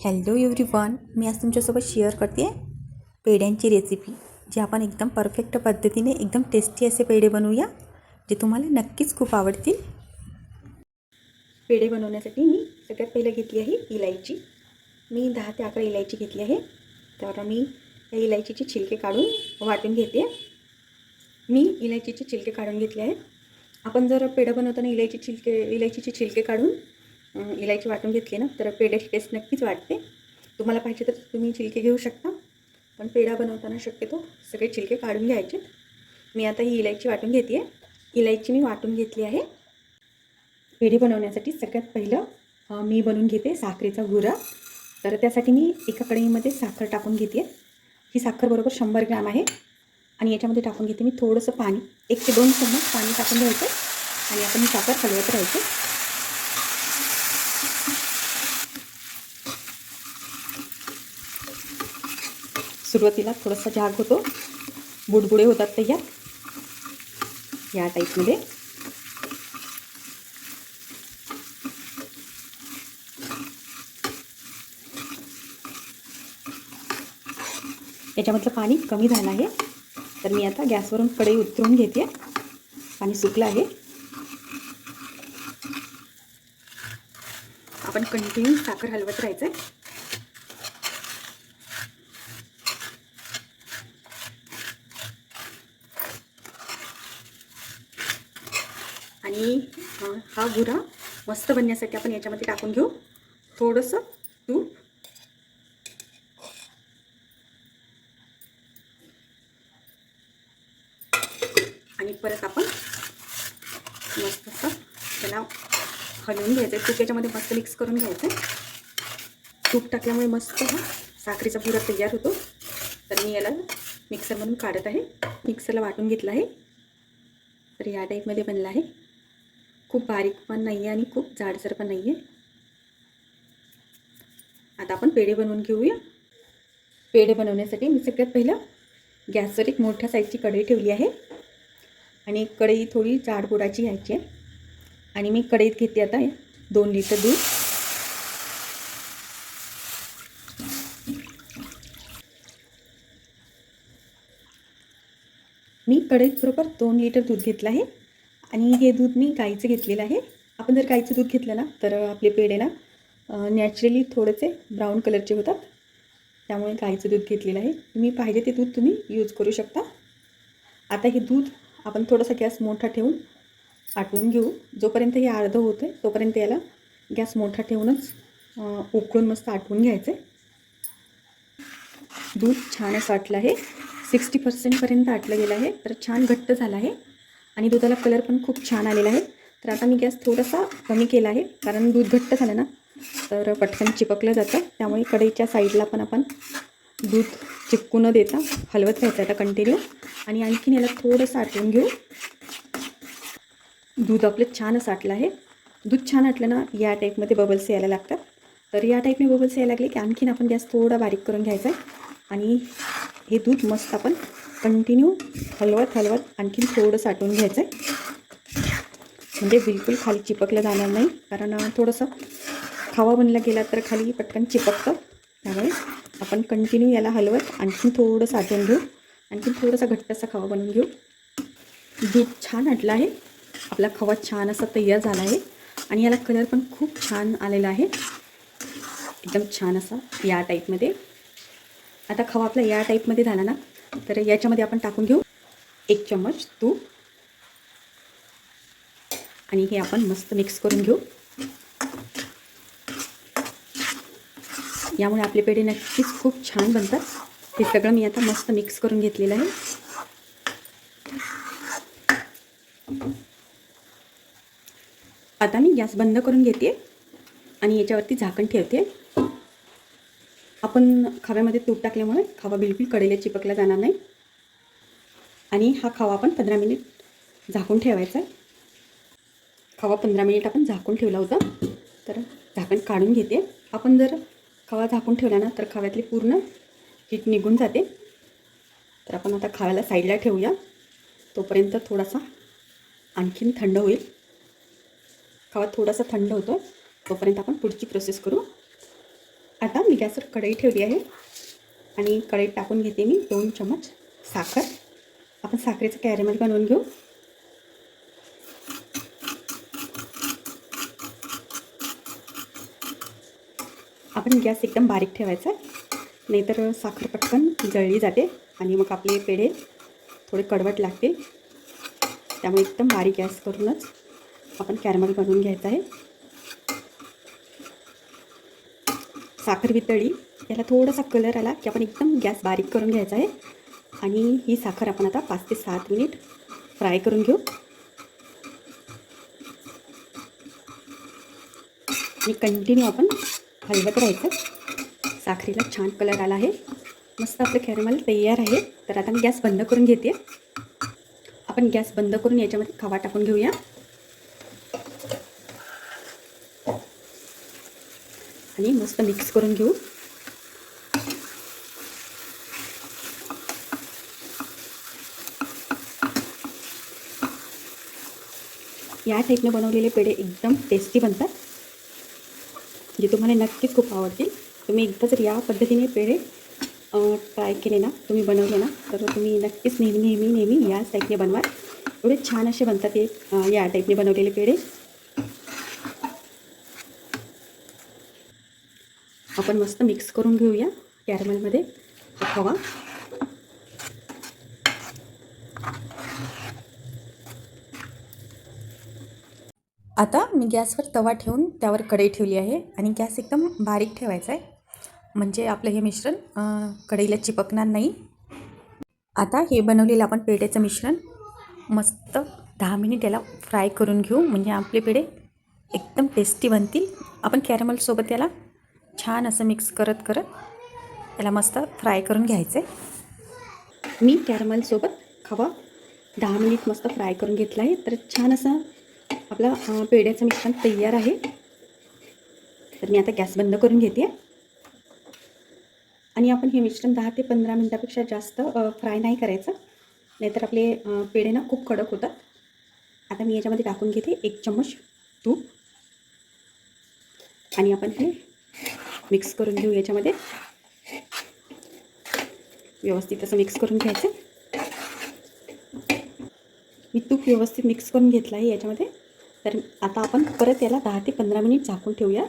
Hello everyone मी आज तुमच्यासोबत share करते पेढ्यांची रेसिपी जी आपण एकदम परफेक्ट पद्धतीने एकदम टेस्टी असे पेढे बनवूया जे तुम्हाला नक्कीच खूप आवडतील. पेढे बनवण्यासाठी मी सगळ्यात पहिलं घेतली आहे इलायची. मी दहा ते अकरा इलायची घेतली आहे. तर मी या इलायचीचे छिलके काढून वाटून घेते. मी इलायचीचे छिलके काढून घेतले आहेत. आपण जर पेढं बनवताना इलायची छिलके इलायचीचे छिलके काढून इलायची वाटून घेतली ना तर पेड्याची टेस्ट नक्कीच वाटते. तुम्हाला पाहिजे तर तुम्ही चिलके घेऊ शकता पण पेढा बनवताना शक्यतो सगळे चिलके काढून घ्यायचे. मी आता ही इलायची वाटून घेते आहे. इलायची मी वाटून घेतली आहे. पेढे बनवण्यासाठी सगळ्यात पहिलं मी बनवून घेते साखरेचा गुरा. तर त्यासाठी मी एका कढईमध्ये साखर टाकून घेते ही साखर बरोबर शंभर ग्रॅम आहे. आणि याच्यामध्ये टाकून घेते मी थोडंसं पाणी. एक ते दोन चम्मच पाणी टाकून घ्यायचं आणि आपण ही साखर हलवत राहायचं सुरुवातीला थोडासा झाग होतो. बुडबुडे होतात तयार या. टाईपमध्ये याच्यामधलं पाणी कमी झालं आहे. तर मी आता गॅसवरून कढई उतरून घेते. पाणी सुकलं आहे. आपण कंटिन्यू साखर हलवत राहायचं आहे आणि हा गुरा मस्त बनण्यासाठी आपण याच्यामध्ये टाकून घेऊ. थोडंसं तूप. आणि परत आपण मस्त असं त्याला हलवून घ्यायचं आहे. तूप याच्यामध्ये मस्त मिक्स करून घ्यायचं आहे. तूप टाकल्यामुळे मस्त हा साखरेचा पुरा तयार होतो. तर मी याला मिक्सरमधून काढत आहे. मिक्सरला वाटून घेतलं आहे. तर या टाईपमध्ये बनला आहे. खूप बारीक पण नाही आहे आणि खूप जाडसर पण नाही आहे आता आपण पेढे बनवून घेऊया. पेढे बनवण्यासाठी मी सगळ्यात पहिलं गॅसवर एक मोठ्या साईजची कढई ठेवली आहे. आणि कढई थोडी जाड बुडाची घ्यायची आहे. आणि मी कढईत घेते आता दोन लिटर दूध. मी कढईत बरोबर दोन लिटर दूध घेतलं आहे. आणि हे दूध मी गाईचं घेतलेलं आहे. आपण जर गाईचं दूध घेतलं ना तर आपले पेढे ना नॅचरली थोडेसे ब्राऊन कलरचे होतात. त्यामुळे गाईचं दूध घेतलेलं आहे. तुम्ही पाहिजे ते दूध तुम्ही यूज करू शकता. आता हे दूध आपण थोडासा गॅस मोठा ठेवून आटवून घेऊ. जोपर्यंत हे अर्धं होतं आहे तोपर्यंत याला गॅस मोठा ठेवूनच उकळून मस्त आटवून घ्यायचं दूध छान असं आटलं आहे. सिक्स्टी पर्सेंटपर्यंत आटलं गेलं आहे. तर छान घट्ट झालं आहे. आणि दुधाला कलर पण खूप छान आलेला आहे. तर आता मी गॅस थोडासा कमी केला आहे कारण दूध घट्ट झालं ना तर पटकन चिपकलं जातं. त्यामुळे कढईच्या साईडला पण आपण दूध चिपकू न देता हलवत राहायचं आता कंटिन्यू आणि आणखीन याला थोडंसं आटवून घेऊ. दूध आपलं छान असं आटलं आहे. दूध छान आटलं ना या टाईपमध्ये बबल्स यायला लागतात. तर या टाईपने बबल्स यायला लागले की आणखीन आपण गॅस थोडा बारीक करून घ्यायचा आहे. आणि हे दूध मस्त आपण कंटिन्यू हलवत हलवत आणखीन थोडं साठवून घ्यायचं आहे म्हणजे बिलकुल खाली चिपकलं जाणार नाही कारण थोडंसं खावा बनला गेला तर खाली पटकन चिपकतं. त्यामुळे आपण कंटिन्यू याला हलवत आणखीन थोडं साठवून घेऊ. आणखीन थोडासा घट्टसा खवा बनवून घेऊ. दूध छान आटलं आहे. आपला खवा छान असा तयार झाला आहे. आणि याला कलर पण खूप छान आलेला आहे. एकदम छान असा या टाईपमध्ये आता खवा आपला या टाईपमध्ये झाला ना तर याच्यामध्ये आपण टाकून घेऊ. एक चम्मच तूप. आणि हे आपण मस्त मिक्स करून घेऊ. यामुळे आपले पेढे नक्कीच खूप छान बनतात. हे सगळं मी आता मस्त मिक्स करून घेतलेलं आहे. आता मी गॅस बंद करून घेते. आणि याच्यावरती झाकण ठेवते. आपण खाव्यामध्ये तूप टाकल्यामुळे खावा बिलकुल कडेला चिपकला जाणार नाही. आणि हा खावा आपण पंधरा मिनिट झाकून ठेवायचा आहे. पंधरा मिनिट आपण झाकून ठेवला होता. तर झाकण काढून घेते. आपण जर खावा झाकून ठेवला ना तर खाव्यातली पूर्ण हीट निघून जाते. तर आपण आता खाव्याला साईडला ठेवूया. तोपर्यंत थोडासा आणखीन थंड होईल. खवा थोडासा थंड होतो तोपर्यंत आपण पुढची प्रोसेस करू. आता मी गॅसवर कढई ठेवली आहे. आणि कढईत टाकून घेते मी दोन चमच साखर. आपण साखरेचं कॅरेमल बनवून घेऊ. आपण गॅस एकदम बारीक ठेवायचा नाहीतर साखर पटकन जळली जाते आणि मग आपले पेढे थोडे कडवट लागते त्यामुळे एकदम बारीक गॅस करूनच आपण कॅरमल बनवून घ्यायचं आहे. साखर वितळी याला थोडासा कलर आला की आपण एकदम गॅस बारीक करून घ्यायचा आहे. आणि ही साखर आपण आता पाच ते सात मिनिट फ्राय करून घेऊ. आणि कंटिन्यू आपण हलवत राहायचं. साखरेला छान कलर आला आहे. मस्त आपलं कॅरेमल तयार आहे. तर आता मी गॅस बंद करून घेते. आपण गॅस बंद करून याच्यामध्ये खवा टाकून घेऊया. आणि मस्त मिक्स करून घेऊ. या टाईपने बनवलेले पेढे एकदम टेस्टी बनतात, जे तुम्हाला नक्कीच खूप आवडतील. तुम्ही एकदा जर या पद्धतीने पेढे ट्राय केले ना, तुम्ही बनवले ना, तर तुम्ही नक्कीच नेहमी नेहमी नेहमी याच टाईपने बनवा एवढे छान असे बनतात हे या टाईपने बनवलेले पेढे. आपण मस्त मिक्स करून घेऊया कॅरमलमध्ये. हवा आता मी गॅसवर तवा ठेवून त्यावर कढई ठेवली आहे आणि गॅस एकदम बारीक ठेवायचा आहे. म्हणजे आपलं हे मिश्रण कढईला चिपकणार नाही. आता हे बनवलेलं आपण पेढ्याचं मिश्रण मस्त दहा मिनिट याला फ्राय करून घेऊ. म्हणजे आपले पेढे एकदम टेस्टी बनतील. आपण कॅरमलसोबत याला छान असं मिक्स करत करत याला मस्त फ्राय करून घ्यायचं. आहे मी कॅरमलसोबत खवा. दहा मिनिट मस्त फ्राय करून घेतला आहे. तर छान असं आपला पेढ्याचं मिश्रण तयार आहे. तर मी आता गॅस बंद करून घेते. आणि आपण हे मिश्रण दहा ते पंधरा मिनटापेक्षा जास्त फ्राय नाही करायचं. नाहीतर आपले पेढे ना खूप कडक होतात. आता मी याच्यामध्ये टाकून घेते एक चम्मच तूप. आणि आपण हे मिक्स करून घेऊ याच्यामध्ये. व्यवस्थित असं मिक्स करून घ्यायचं. मी तूप व्यवस्थित मिक्स करून घेतलं आहे याच्यामध्ये. तर आता आपण परत याला दहा ते पंधरा मिनिट झाकून ठेवूया.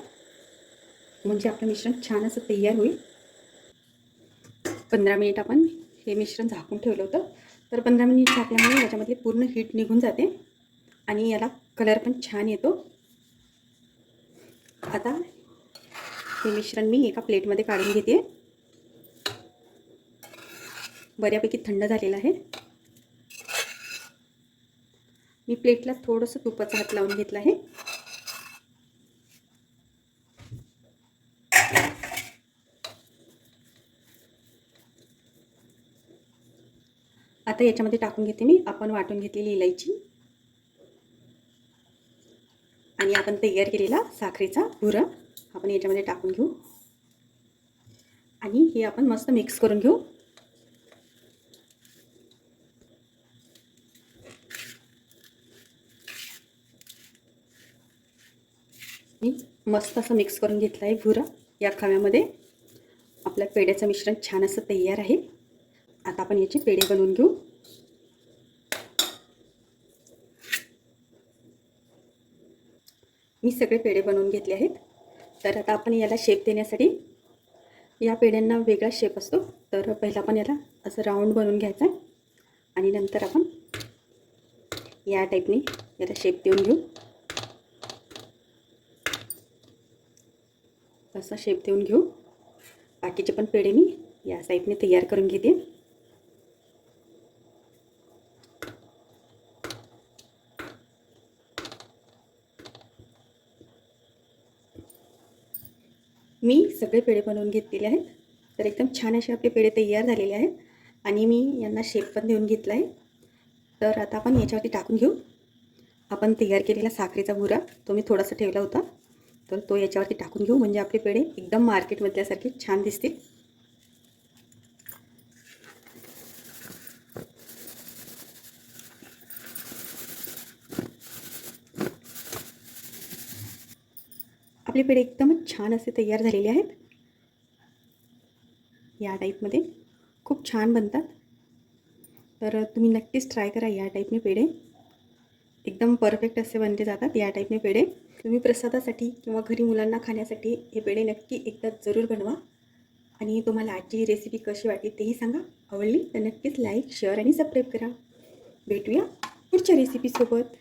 म्हणजे आपलं मिश्रण छान असं तयार होईल. पंधरा मिनिट आपण हे मिश्रण झाकून ठेवलं होतं. तर पंधरा मिनिट झाकल्यामुळे याच्यामधली पूर्ण हीट निघून जाते. आणि याला कलर पण छान येतो. आता हे मिश्रण मी एका प्लेटमध्ये काढून घेते. बऱ्यापैकी थंड झालेलं आहे. मी प्लेटला थोडंसं तुपाचा हात लावून घेतला आहे. आता याच्यामध्ये टाकून घेते मी. आपण वाटून घेतलेली इलायची. आणि आपण तयार केलेला साखरेचा भुरा आपण याच्यामध्ये टाकून घेऊ. आणि हे आपण मस्त मिक्स करून घेऊ. मी मस्त असं मिक्स करून घेतलं आहे भुरा या खव्यामध्ये आपल्या पेढ्याचं मिश्रण छान असं तयार आहे. आता आपण याचे पेढे बनवून घेऊ. मी सगळे पेढे बनवून घेतले आहेत. तर आता आपण याला शेप देण्यासाठी या पेढ्यांना वेगळा शेप असतो. तर पहिला आपण याला असं राऊंड बनवून घ्यायचा आहे. आणि नंतर आपण या टाईपने याला शेप देऊन घेऊ. असा शेप देऊन घेऊ. बाकीचे पण पेढे मी या साईडने तयार करून घेते. मी सगळे पेढे बनवून घेतलेले आहेत. तर एकदम छान असे आपले पेढे तयार झालेले आहेत. आणि मी यांना शेप पण देऊन घेतला आहे. तर आता आपण याच्यावरती टाकून घेऊ. आपण तयार केलेला साखरेचा भुरा तो मी थोडासा ठेवला होता. तर तो याच्यावरती टाकून घेऊ. म्हणजे आपले पेढे एकदम मार्केटमधल्यासारखे छान दिसतील. आपले पेढे एकदमच छान असे तयार झालेले आहेत. या टाईपमध्ये खूप छान बनतात. तर तुम्ही नक्कीच ट्राय करा या टाईपने पेढे. एकदम परफेक्ट असे बनले जातात या टाईपने पेढे. तुम्ही प्रसादासाठी किंवा घरी मुलांना खाण्यासाठी हे पेढे नक्की एकदा जरूर बनवा. आणि तुम्हाला आजची ही रेसिपी कशी वाटली तेही सांगा. आवडली तर नक्कीच लाईक शेअर आणि सबस्क्राईब करा. भेटूया पुढच्या रेसिपीसोबत